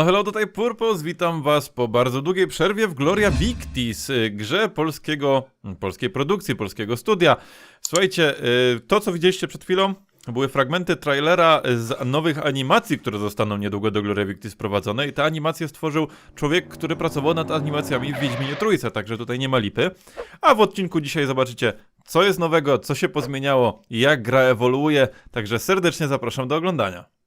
No hello, tutaj Purpose, witam was po bardzo długiej przerwie w Gloria Victis, y, grze polskiego, mm, polskiej produkcji, polskiego studia. Słuchajcie, y, to co widzieliście przed chwilą, były fragmenty trailera z nowych animacji, które zostaną niedługo do Gloria Victis wprowadzone i te animacje stworzył człowiek, który pracował nad animacjami w Wiedźminie Trójce, także tutaj nie ma lipy. A w odcinku dzisiaj zobaczycie, co jest nowego, co się pozmieniało, jak gra ewoluuje, także serdecznie zapraszam do oglądania.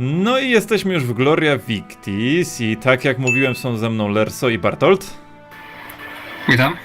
No i jesteśmy już w Gloria Victis i tak jak mówiłem są ze mną Lerso i Bartolt. Witam.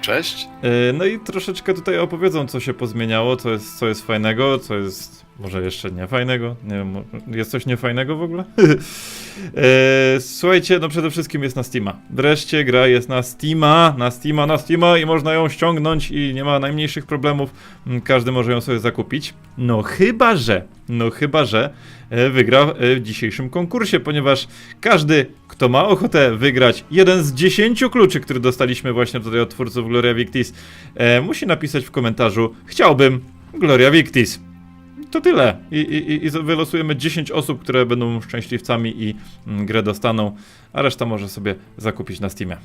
Cześć. Yy, No i troszeczkę tutaj opowiedzą co się pozmieniało, co jest, co jest fajnego, co jest może jeszcze niefajnego. Nie wiem, jest coś niefajnego w ogóle? Yy, Słuchajcie, no przede wszystkim jest na Steama. Wreszcie gra jest na Steama, na Steama, na Steama i można ją ściągnąć i nie ma najmniejszych problemów. Mm, Każdy może ją sobie zakupić. No chyba, że, no chyba, że e, wygra e, w dzisiejszym konkursie, ponieważ każdy, kto ma ochotę wygrać jeden z 10 kluczy, który dostaliśmy właśnie tutaj od twórców Gloria Victis, e, musi napisać w komentarzu chciałbym Gloria Victis. To tyle. I, i, I wylosujemy 10 osób, które będą szczęśliwcami i mm, grę dostaną, a reszta może sobie zakupić na Steamie.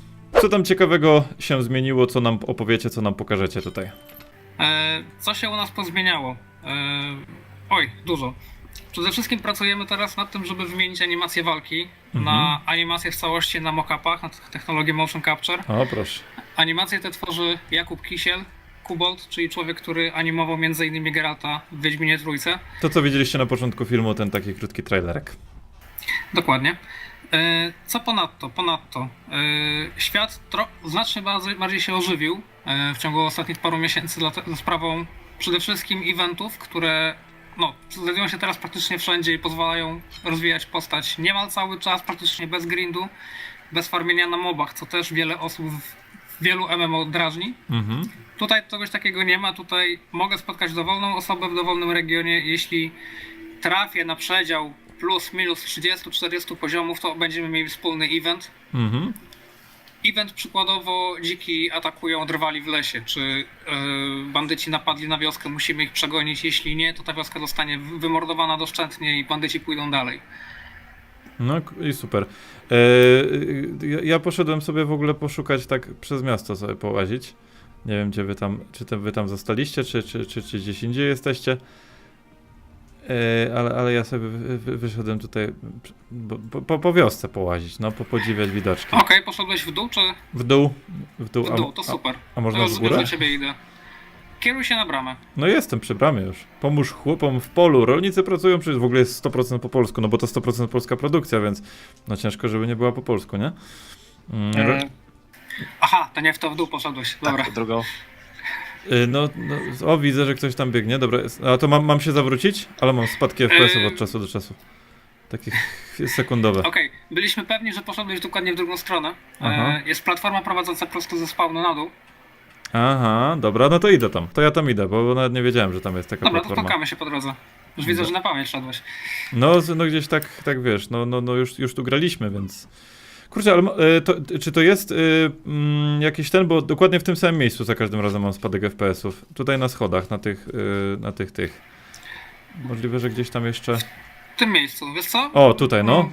Co tam ciekawego się zmieniło, co nam opowiecie, co nam pokażecie tutaj? E, co się u nas pozmieniało? E, oj, dużo. Przede wszystkim pracujemy teraz nad tym, żeby wymienić animację walki Mhm. na animację w całości na mock-upach, na technologię motion capture. O, proszę. Animację tę tworzy Jakub Kisiel, Kubolt, czyli człowiek, który animował m.in. Geralta w Wiedźminie Trójce. To, co widzieliście na początku filmu, ten taki krótki trailerek. Dokładnie. E, Co ponadto? Ponadto e, świat znacznie bardziej, bardziej się ożywił e, w ciągu ostatnich paru miesięcy za sprawą przede wszystkim eventów, które no, znajdują się teraz praktycznie wszędzie i pozwalają rozwijać postać niemal cały czas, praktycznie bez grindu, bez farmienia na mobach, co też wiele osób wielu MMO drażni. Mhm. Tutaj czegoś takiego nie ma. Tutaj mogę spotkać dowolną osobę w dowolnym regionie. Jeśli trafię na przedział plus minus 30-40 poziomów, to będziemy mieli wspólny event. Mhm. Event przykładowo dziki atakują drwali w lesie, czy yy, bandyci napadli na wioskę, musimy ich przegonić. Jeśli nie, to ta wioska zostanie wy- wymordowana doszczętnie i bandyci pójdą dalej. No i super. E, ja, ja poszedłem sobie w ogóle poszukać tak przez miasto sobie połazić. Nie wiem, gdzie wy tam, czy wy tam zostaliście, czy, czy, czy, czy gdzieś indziej jesteście. E, ale, ale ja sobie wy, wy, wyszedłem tutaj po, po, po wiosce połazić, no, po, podziwiać widoczki. Okej, poszedłeś w dół, czy W dół, w dół, w dół? To super. a, a można to już, górę? do ciebie idę. Kieruj się na bramę. No jestem przy bramie już. Pomóż chłopom w polu. Rolnicy pracują przecież w ogóle jest 100% po polsku, no bo to 100% polska produkcja, więc no ciężko, żeby nie była po polsku, nie? Mm, ro- Mm, Aha, to nie w to w dół poszedłeś. Dobra. tak, drugą. y, no, no, o, widzę, że ktoś tam biegnie. Dobra, jest- a to mam, mam się zawrócić? Ale mam spadki FPS-ów Yy. od czasu do czasu. Takie sekundowe. Okej, byliśmy pewni, że poszedłeś dokładnie w drugą stronę. Aha. E, jest platforma prowadząca prosto ze spawnu na dół. Aha, dobra, no to idę tam. To ja tam idę, bo nawet nie wiedziałem, że tam jest taka Dobra, to platforma. spotkamy się po drodze. Już widzę, że na pamięć szedłeś. No, z- no gdzieś tak, tak wiesz, no, no, no już, już tu graliśmy, więc... Kurczę, ale mo- y, to, czy to jest y, mm, jakiś ten, bo dokładnie w tym samym miejscu za każdym razem mam spadek FPS-ów. Tutaj na schodach, na tych, y, na tych, tych. Możliwe, że gdzieś tam jeszcze... W tym miejscu, wiesz co? O, tutaj, no.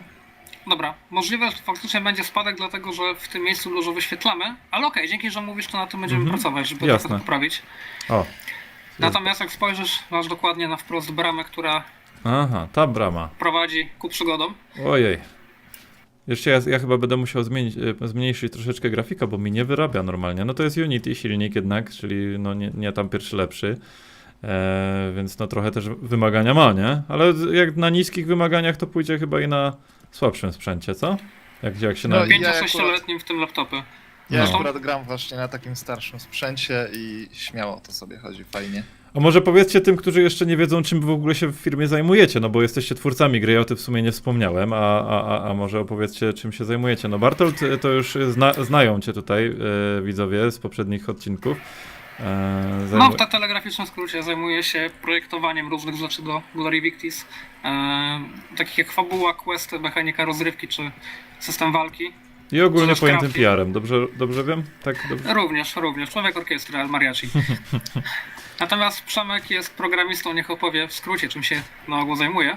Dobra, możliwe, że faktycznie będzie spadek, dlatego że w tym miejscu dużo wyświetlamy, ale okej, dzięki, że mówisz, to na tym będziemy Mhm. pracować, żeby Jasne. to poprawić. O, Natomiast jak spojrzysz, masz dokładnie na wprost bramę, która aha, ta brama. prowadzi ku przygodom. Ojej. Jeszcze ja, ja chyba będę musiał zmienić, e, zmniejszyć troszeczkę grafika, bo mi nie wyrabia normalnie. No to jest Unity silnik jednak, czyli no nie, nie tam pierwszy lepszy. E, więc no trochę też wymagania ma, nie? Ale jak na niskich wymaganiach to pójdzie chyba i na słabszym sprzęcie, co? Jak, jak się No na... i- ja 5-6-letnim w tym laptopy. Ja No. akurat gram właśnie na takim starszym sprzęcie i śmiało to sobie chodzi fajnie. A może powiedzcie tym, którzy jeszcze nie wiedzą, czym w ogóle się w firmie zajmujecie, no bo jesteście twórcami gry, ja o tym w sumie nie wspomniałem, a, a, a, a może opowiedzcie, czym się zajmujecie. No Bartolt, e, to już zna, znają cię tutaj e, widzowie z poprzednich odcinków. E, No, zajmu- w te telegraficznym skrócie zajmuję się projektowaniem różnych rzeczy do Glory Victis, e, takich jak fabuła, questy, mechanika rozrywki czy system walki. I ogólnie pojętym. PR-em, dobrze, dobrze wiem? Tak, dobrze? Również, również. Człowiek orkiestry El Mariachi. Natomiast Przemek jest programistą, niech opowie w skrócie, czym się na ogół zajmuje.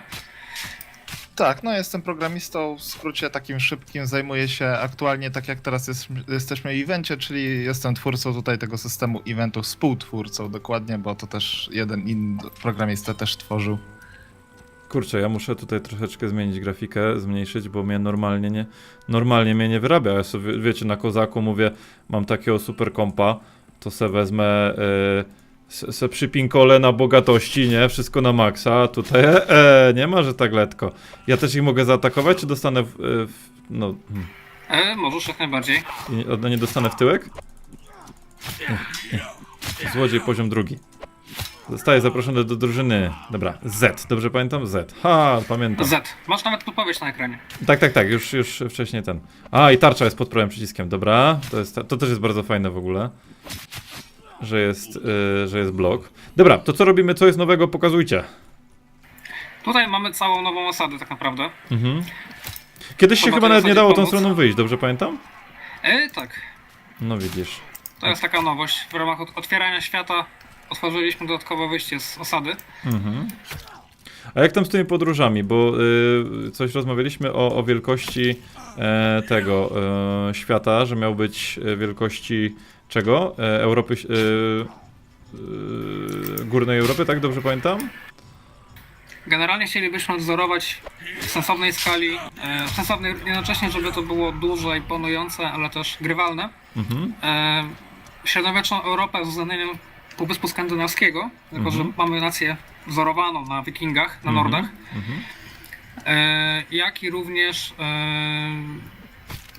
Tak, no jestem programistą, w skrócie takim szybkim, zajmuję się aktualnie tak jak teraz jest, jesteśmy w evencie, czyli jestem twórcą tutaj tego systemu eventów, współtwórcą dokładnie, bo to też jeden inny programista też tworzył. Kurczę, ja muszę tutaj troszeczkę zmienić grafikę, zmniejszyć, bo mnie normalnie nie, normalnie mnie nie wyrabia. Ja sobie, wiecie, na kozaku mówię, mam takiego super kompa, to se wezmę, y, se, se przypinkolę na bogatości, nie? Wszystko na maksa, a tutaj e, e, nie ma, że tak letko. Ja też ich mogę zaatakować, czy dostanę w, y, w no, hmm. E, możesz jak najbardziej. I od- nie dostanę w tyłek? Nie, nie. Złodziej poziom drugi. Zostaje zaproszony do drużyny. Dobra, Z. Dobrze pamiętam? Z. Ha, pamiętam. Z. Masz nawet podpowiedź na ekranie. Tak, tak, tak, już, już wcześniej ten. A, i tarcza jest pod prawym przyciskiem, dobra. To, jest, to też jest bardzo fajne w ogóle. Że jest, y, że jest blok. Dobra, to co robimy, co jest nowego, pokazujcie. Tutaj mamy całą nową osadę tak naprawdę. Mhm. Kiedyś się Chyba nawet nie dało tą pomóc. stroną wyjść, dobrze pamiętam? E, tak. No widzisz. To jest taka nowość. W ramach ot- otwierania świata otworzyliśmy dodatkowe wyjście z osady. Mhm. A jak tam z tymi podróżami? Bo y, coś rozmawialiśmy o, o wielkości e, tego e, świata, że miał być e, wielkości czego? E, Europy. E, e, górnej Europy, tak dobrze pamiętam? Generalnie chcielibyśmy odzorować w sensownej skali, w sensownej jednocześnie, żeby to było duże i panujące, ale też grywalne. Mhm. Średniowieczną Europę z uwzględnieniem Półwyspu Skandynawskiego, tylko Mhm. że mamy nację wzorowaną na Wikingach, na Mhm. Nordach, Mhm. jak i również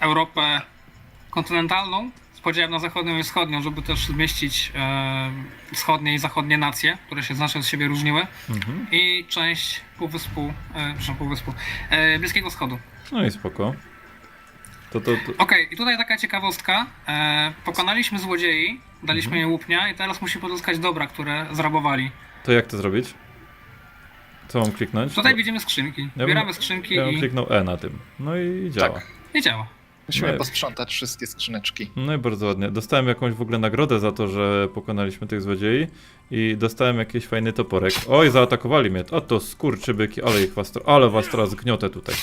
Europę kontynentalną z podziałem na zachodnią i wschodnią, żeby też zmieścić e, wschodnie i zachodnie nacje, które się znacznie od siebie różniły Mhm. i część Półwyspu, e, przepraszam, Półwyspu, e, Bliskiego Wschodu. No i spoko. To, to, to, Okej, i tutaj taka ciekawostka. E, pokonaliśmy złodziei, daliśmy Mhm. im łupnia i teraz musimy pozyskać dobra, które zrabowali. to jak to zrobić? Co mam kliknąć? Tutaj Bo- widzimy skrzynki. bym- Zbieramy skrzynki Ja bym i... kliknął E na tym. No i działa. Tak. i działa. Musimy No. posprzątać wszystkie skrzyneczki. No i bardzo ładnie. Dostałem jakąś w ogóle nagrodę za to, że pokonaliśmy tych złodziei i dostałem jakiś fajny toporek. Oj, zaatakowali mnie. O to skurczybyki, ale ich was, ale was teraz gniotę tutaj.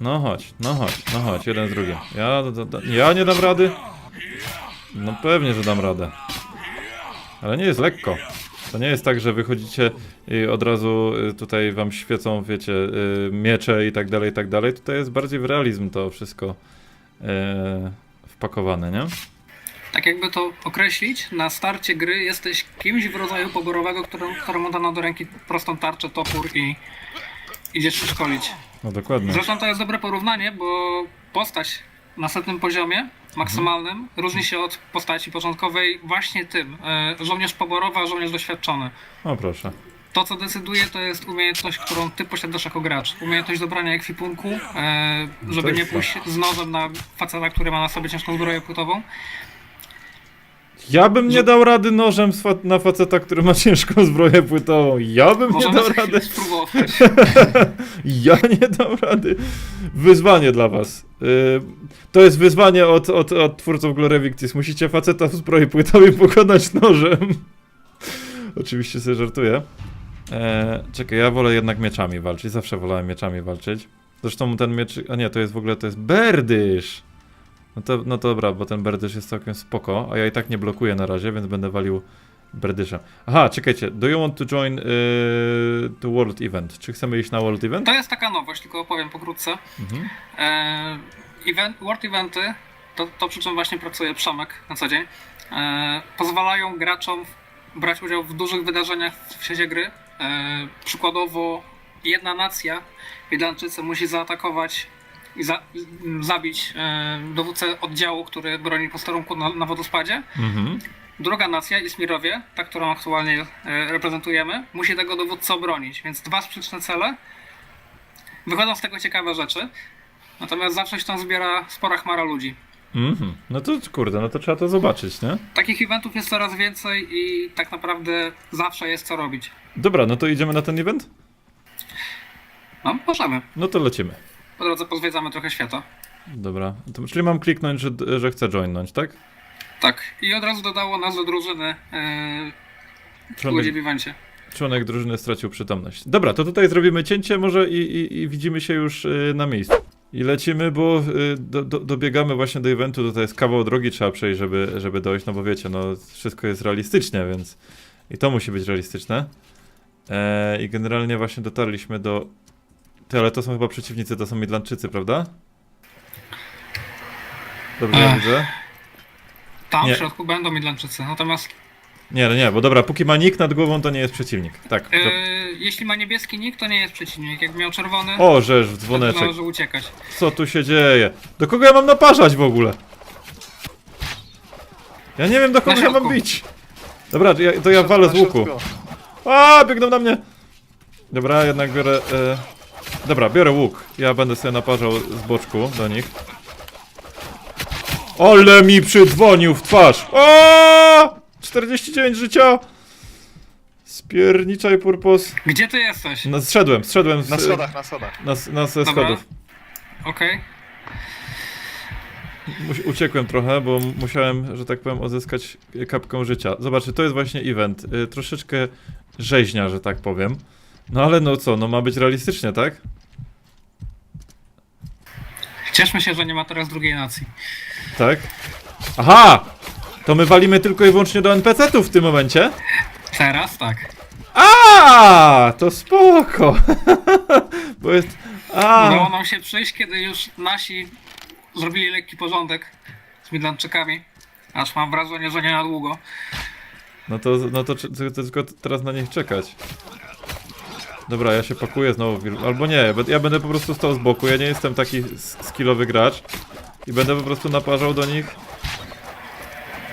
No chodź, no chodź, no chodź, jeden z drugim. Ja, da, da, ja nie dam rady? No pewnie, że dam radę. Ale nie jest lekko. To nie jest tak, że wychodzicie i od razu y, tutaj wam świecą, wiecie, y, miecze i tak dalej, i tak dalej. Tutaj jest bardziej w realizm to wszystko e, wpakowane, nie? Tak jakby to określić, na starcie gry jesteś kimś w rodzaju poborowego, któremu, któremu dano do ręki prostą tarczę, topór i idziesz się szkolić. No dokładnie. Zresztą to jest dobre porównanie, bo postać na setnym poziomie, maksymalnym, różni się od postaci początkowej właśnie tym. E, żołnierz poborowy, a żołnierz doświadczony. O proszę. To, co decyduje, to jest umiejętność, którą ty posiadasz jako gracz. Umiejętność dobrania ekwipunku, e, żeby nie pójść z nożem na faceta, który ma na sobie ciężką zbroję płytową. Ja bym nie dał rady nożem z fa- na faceta, który ma ciężką zbroję płytową. Ja bym nie Możemy dał za chwilę rady. spróbować. Ja nie dam rady. Wyzwanie dla was. Y, to jest wyzwanie od, od, od twórców Glory Victis. Musicie faceta w zbroi płytowej pokonać nożem. Oczywiście sobie żartuję. E, czekaj, ja wolę jednak mieczami walczyć. Zawsze wolałem mieczami walczyć. Zresztą ten miecz... A nie, to jest w ogóle, to jest berdysz. No to, no to dobra, bo ten berdysz jest całkiem spoko, a ja i tak nie blokuję na razie, więc będę walił berdyszem. Aha, czekajcie, do you want to join y, the world event? Czy chcemy iść na world event? To jest taka nowość, tylko opowiem pokrótce. Mhm. E, event, World Eventy, to, to przy czym właśnie pracuje Przemek na co dzień, e, pozwalają graczom brać udział w dużych wydarzeniach w świecie gry. E, przykładowo jedna nacja, Irlandczycy, musi zaatakować i za, m, zabić e, dowódcę oddziału, który broni posterunku na, na wodospadzie. Mhm. Druga nacja, Ismirowie, ta, którą aktualnie e, reprezentujemy, musi tego dowódcę obronić, więc dwa sprzeczne cele. Wychodzą z tego ciekawe rzeczy, natomiast zawsze się tam zbiera spora chmara ludzi. Mhm. No to kurde, no to trzeba to zobaczyć, nie? Takich eventów jest coraz więcej i tak naprawdę zawsze jest co robić. Dobra, no to idziemy na ten event? No, możemy. No to lecimy. Po drodze pozwiedzamy trochę świata. Dobra, to, czyli mam kliknąć, że, że chcę joinąć, tak? Tak, i od razu dodało nas do drużyny e, Trzeba ludzie w evencie. Członek drużyny stracił przytomność. Dobra, to tutaj zrobimy cięcie może i, i, i widzimy się już y, na miejscu. I lecimy, bo y, do, do, dobiegamy właśnie do eventu, tutaj jest kawał drogi trzeba przejść, żeby, żeby dojść, no bo wiecie, no wszystko jest realistycznie, więc i to musi być realistyczne. E, I generalnie właśnie dotarliśmy do... Ty, ale to są chyba przeciwnicy, to są Midlandczycy, prawda? Dobrze ja Ech. widzę? Tam Nie. w środku będą Midlandczycy, natomiast Nie, no nie, bo dobra, póki ma nick nad głową, to nie jest przeciwnik. Tak. To... e, jeśli ma niebieski nick, to nie jest przeciwnik. Jak miał czerwony, O, żeż, to dzwoneczek. należy uciekać. Co tu się dzieje? Do kogo ja mam naparzać w ogóle? Ja nie wiem do kogo Na ja mam środku. bić. Dobra, to ja, to ja walę z Na łuku. środku. A, biegną na mnie. Dobra, jednak biorę... E... Dobra, biorę łuk. Ja będę sobie naparzał z boczku do nich. Ole mi przydzwonił w twarz! O! 49 życia! Spierniczaj purpos. Gdzie ty jesteś? No, zszedłem, zszedłem z, Na schodach, na schodach. Na, na ze Dobra. schodów. Okej. Uciekłem trochę, bo m- musiałem, że tak powiem, odzyskać kapkę życia. Zobaczcie, to jest właśnie event. Y, troszeczkę rzeźnia, że tak powiem. No ale no co, no ma być realistycznie, tak? Cieszmy się, że nie ma teraz drugiej nacji. Tak? Aha! To my walimy tylko i wyłącznie do NPC-ów w tym momencie? Teraz tak. A, to spoko! bo jest... Udało A, nam się przyjść, kiedy już nasi zrobili lekki porządek z Midlandczykami. Aż mam wrażenie, że nie na długo. no to, no to, czy- to, to tylko teraz na nich czekać. Dobra, ja się pakuję znowu, albo nie, ja będę po prostu stał z boku, ja nie jestem taki skillowy gracz i będę po prostu naparzał do nich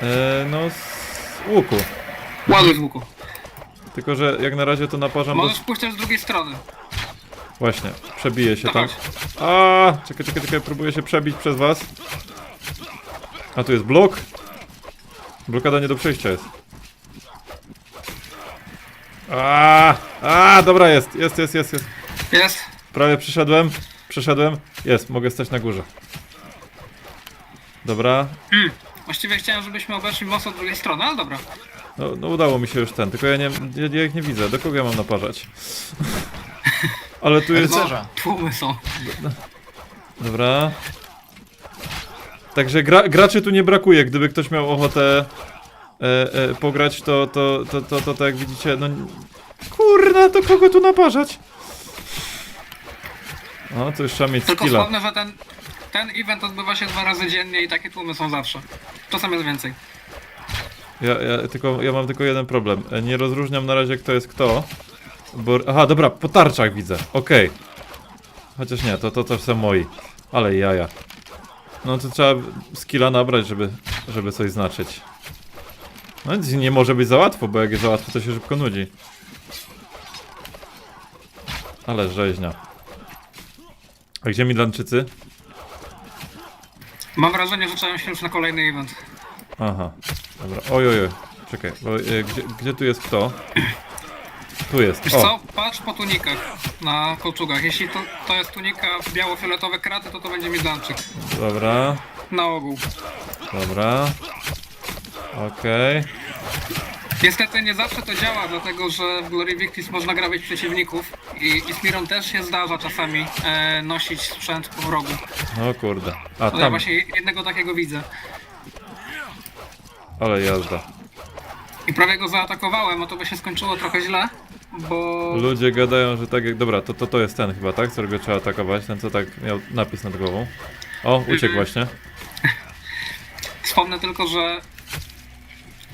e, no z łuku. Ładuj z łuku. Tylko, że jak na razie to naparzam do... Możesz też z drugiej strony. Właśnie, przebiję się To tam. A, czekaj, czekaj, czekaj, próbuję się przebić przez was. A tu jest blok. Blokada nie do przejścia jest. A, a, dobra jest, jest, jest, jest, jest. Jest. Prawie przyszedłem, przeszedłem. Jest, mogę stać na górze. Dobra, Właściwie chciałem, żebyśmy obeszli most od drugiej strony, ale dobra. no, no udało mi się już ten, tylko ja nie, ja, ja ich nie widzę, do kogo ja mam naparzać? Ale tu jest... Tłumy są. Dobra. Także gra, graczy tu nie brakuje, gdyby ktoś miał ochotę e, e, pograć, to, to, to, to, to, to jak widzicie, no... Kurna, to kogo tu naparzać? O, to już trzeba mieć Tylko skilla. wspomnę, że ten, ten event odbywa się dwa razy dziennie i takie tłumy są zawsze. Czasem jest więcej. Ja, ja, tylko, ja mam tylko jeden problem. E, Nie rozróżniam na razie kto jest kto. Bo... Aha, dobra, po tarczach widzę. Okej. Chociaż nie, to, to też są moi. Ale jaja. No to trzeba skilla nabrać, żeby, żeby coś znaczyć. No nie może być za łatwo, bo jak jest za łatwo, to się szybko nudzi. Ale rzeźnia. A gdzie Midlandczycy? Mam wrażenie, że czekają się już na kolejny event. Aha, dobra. Oj, oj, oj. Czekaj, bo, e, gdzie, gdzie tu jest kto? Tu jest. Wiesz O, co? Patrz po tunikach na kolczugach. Jeśli to, to jest tunika w biało-fioletowe kraty, to to będzie Midlandczyk. dobra, Na ogół. dobra. Okej. Niestety nie zawsze to działa, dlatego że w Glory Victis można grabić przeciwników i, i Smiron też się zdarza czasami e, nosić sprzęt po wrogu. No kurde. A Ale ja tam, właśnie jednego takiego widzę. ale jazda. I prawie go zaatakowałem, a to by się skończyło trochę źle, bo Ludzie gadają, że tak jak... Dobra, to, to, to jest ten chyba, tak? Którego trzeba atakować. Ten, co tak miał napis nad głową. O, uciekł Mhm. właśnie. wspomnę tylko, że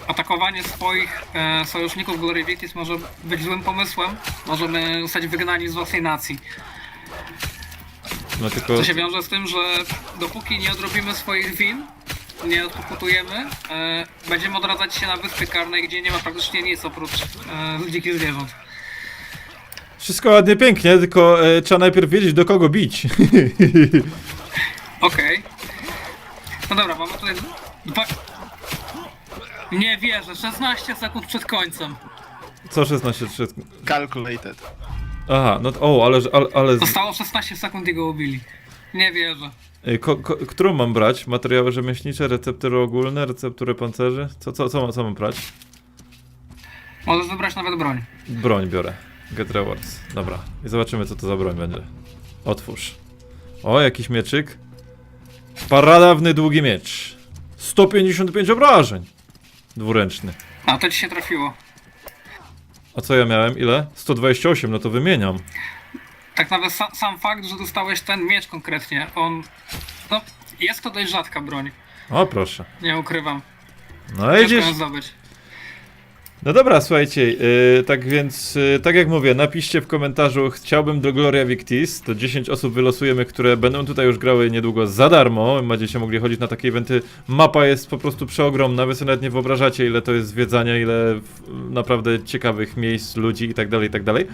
atakowanie swoich e, sojuszników Glory Victis może być złym pomysłem. Możemy zostać wygnani z własnej nacji. No tylko... Co się wiąże z tym, że dopóki nie odrobimy swoich win, nie odpokutujemy, e, będziemy odradzać się na wyspie karnej, gdzie nie ma praktycznie nic oprócz e, dzikich zwierząt. Wszystko ładnie, pięknie, tylko e, trzeba najpierw wiedzieć do kogo bić. Okej. No dobra, mamy tutaj dwa... Nie wierzę, 16 sekund przed końcem. Co 16 3... Calculated. Aha, no to, o, ale, ale, ale z, Zostało 16 sekund i go ubili. Nie wierzę. ko, ko, którą mam brać? Materiały rzemieślnicze, receptury ogólne, receptury pancerzy? Co, co, co, ma- co mam brać? Możesz wybrać nawet broń. Broń biorę. Get rewards. Dobra. I zobaczymy, co to za broń będzie. Otwórz. O, jakiś mieczyk. Paradawny długi miecz. 155 obrażeń. Dwuręczny. A to ci się trafiło. A co ja miałem? Ile? 128, no to wymieniam. Tak nawet sa, sam fakt, że dostałeś ten miecz konkretnie, on. No, jest to dość rzadka broń. O, proszę. Nie ukrywam. No Ciężko idziesz. ją zdobyć. No dobra, słuchajcie, yy, tak więc, yy, tak jak mówię, napiszcie w komentarzu, chciałbym do Gloria Victis, to 10 osób wylosujemy, które będą tutaj już grały niedługo za darmo, będziecie mogli chodzić na takie eventy, mapa jest po prostu przeogromna, wy sobie nawet nie wyobrażacie, ile to jest zwiedzania, ile naprawdę ciekawych miejsc, ludzi i tak dalej, i tak dalej.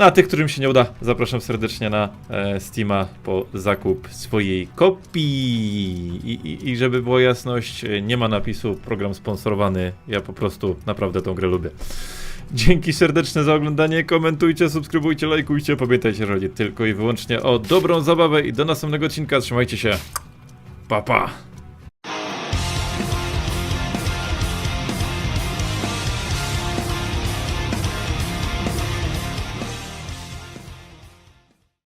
No a tych, którym się nie uda, zapraszam serdecznie na e, Steama po zakup swojej kopii. I, i, I żeby była jasność, e, nie ma napisu program sponsorowany. Ja po prostu naprawdę tą grę lubię. Dzięki serdeczne za oglądanie. Komentujcie, subskrybujcie, lajkujcie. Pamiętajcie, że chodzi tylko i wyłącznie o dobrą zabawę i do następnego odcinka. Trzymajcie się. Pa pa.